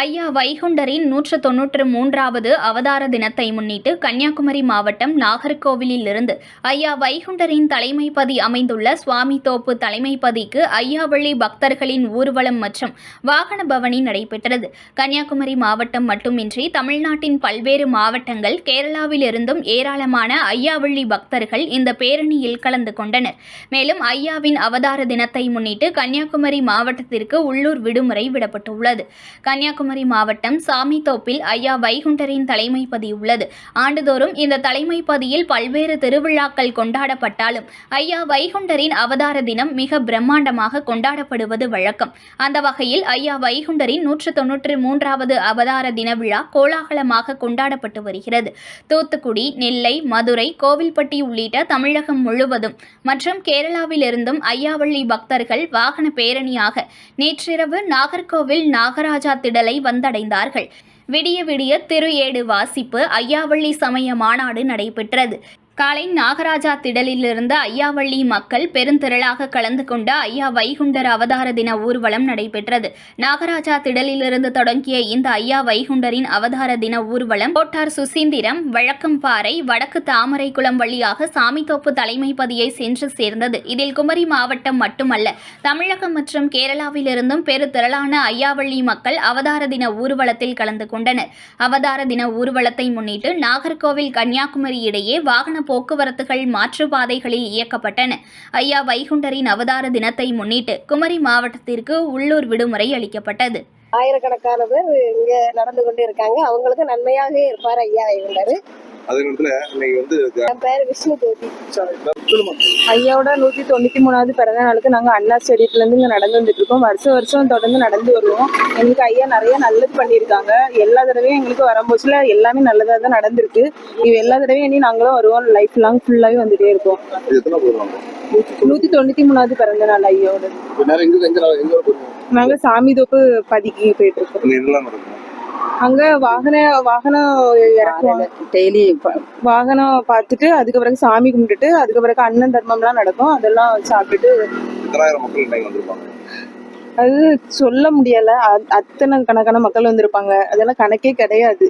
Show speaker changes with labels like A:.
A: ஐயா வைகுண்டரின் நூற்று தொன்னூற்று மூன்றாவது அவதார தினத்தை முன்னிட்டு கன்னியாகுமரி மாவட்டம் நாகர்கோவிலில் இருந்து ஐயா வைகுண்டரின் தலைமைப்பதி அமைந்துள்ள சுவாமி தோப்பு தலைமைப்பதிக்கு ஐயாவள்ளி பக்தர்களின் ஊர்வலம் மற்றும் வாகன பவனி நடைபெற்றது. கன்னியாகுமரி மாவட்டம் மட்டுமின்றி தமிழ்நாட்டின் பல்வேறு மாவட்டங்கள் கேரளாவில் இருந்தும் ஏராளமான ஐயாவள்ளி பக்தர்கள் இந்த பேரணியில் கலந்து கொண்டனர். மேலும் ஐயாவின் அவதார தினத்தை முன்னிட்டு கன்னியாகுமரி மாவட்டத்திற்கு உள்ளூர் விடுமுறை விடப்பட்டுள்ளது. கன்னியாகுமரி மாவட்டம் சாமித்தோப்பில் ஐயா வைகுண்டரின் பதி உள்ளது. ஆண்டுதோறும் இந்த தலைமைப்பதியில் பல்வேறு திருவிழாக்கள் கொண்டாடப்பட்டாலும் ஐயா வைகுண்டரின் அவதார தினம் மிக பிரம்மாண்டமாக கொண்டாடப்படுவது வழக்கம். அந்த வகையில் ஐயா வைகுண்டரின் நூற்று தொன்னூற்று மூன்றாவது அவதார தின விழா கோலாகலமாக கொண்டாடப்பட்டு வருகிறது. தூத்துக்குடி நெல்லை மதுரை கோவில்பட்டி உள்ளிட்ட தமிழகம் முழுவதும் மற்றும் கேரளாவிலிருந்தும் ஐயாவள்ளி பக்தர்கள் வாகன பேரணியாக நேற்றிரவு நாகர்கோவில் நாகராஜா திடலை வந்தடைந்தார்கள். விடிய விடிய திரு ஏடு வாசிப்பு ஐயாவள்ளி சமய மாநாடு நடைபெற்றது. காலை நாகராஜா திடலிலிருந்து ஐயாவள்ளி மக்கள் பெருந்திரளாக கலந்து கொண்ட ஐயா வைகுண்டர் அவதார தின ஊர்வலம் நடைபெற்றது. நாகராஜா திடலிலிருந்து தொடங்கிய இந்த ஐயா வைகுண்டரின் அவதார தின ஊர்வலம் கோட்டார் சுசீந்திரம் வழக்கம்பாறை வடக்கு தாமரைக்குளம் வழியாக சாமித்தோப்பு தலைமைப்பதியை சென்று சேர்ந்தது. இதில் குமரி மாவட்டம் மட்டுமல்ல தமிழகம் மற்றும் கேரளாவிலிருந்தும் பெருந்திரளான ஐயாவள்ளி மக்கள் அவதார தின ஊர்வலத்தில் கலந்து கொண்டனர். அவதார தின ஊர்வலத்தை முன்னிட்டு நாகர்கோவில் கன்னியாகுமரி இடையே வாகன போக்குவரத்துகள் மாற்றுப்பாதைகளில் இயக்கப்பட்டன. ஐயா வைகுண்டரின் அவதார தினத்தை முன்னிட்டு குமரி மாவட்டத்திற்கு உள்ளூர் விடுமுறை அளிக்கப்பட்டது.
B: ஆயிரக்கணக்கான பேர் இங்க நடந்து கொண்டு இருக்காங்க அவங்களுக்கு நன்மையாக இருப்பார் ஐயா வைகுண்டர்.
C: அதே நேரத்துல இன்னைக்கு வந்து
B: என் பேர் விஷ்ணு
D: ஐயாவோட நூத்தி தொண்ணூத்தி மூணாவது பிறந்த நாளுக்கு நாங்க அண்ணா ஸ்டேடியத்துல இருந்து இங்க நடந்து வந்துட்டு இருக்கோம் வருஷம் வருஷம் தொடர்ந்து நடந்து வருவோம். எங்களுக்கு ஐயா நிறைய நல்லது பண்ணியிருக்காங்க. எல்லா தடவையும் எங்களுக்கு வரும்போதுல எல்லாமே நல்லதா தான் நடந்திருக்கு. இது எல்லா தடவையும் இனி நாங்களும் வருவோம். லைஃப் லாங் ஃபுல்லாவே வந்துட்டே இருக்கோம் நூத்தி தொண்ணூத்தி மூணாவது பிறந்த நாள் ஐயாவோட நாங்க சாமி தோப்பு பதிக்கு போயிட்டு இருக்கோம் அங்க வாகன வாகனம் இறக்குவாங்க.
E: டெய்லி
D: வாகனம் பார்த்துட்டு அதுக்கு பிறகு சாமி கும்பிட்டுட்டு அதுக்கு பிறகு அண்ணன் தர்மம்லாம் நடக்கும். அதெல்லாம் சாப்பிட்டுட்டு அது சொல்ல முடியல. அத்தனை கணக்கான மக்கள் வந்திருப்பாங்க. அதெல்லாம் கணக்கே கிடையாது.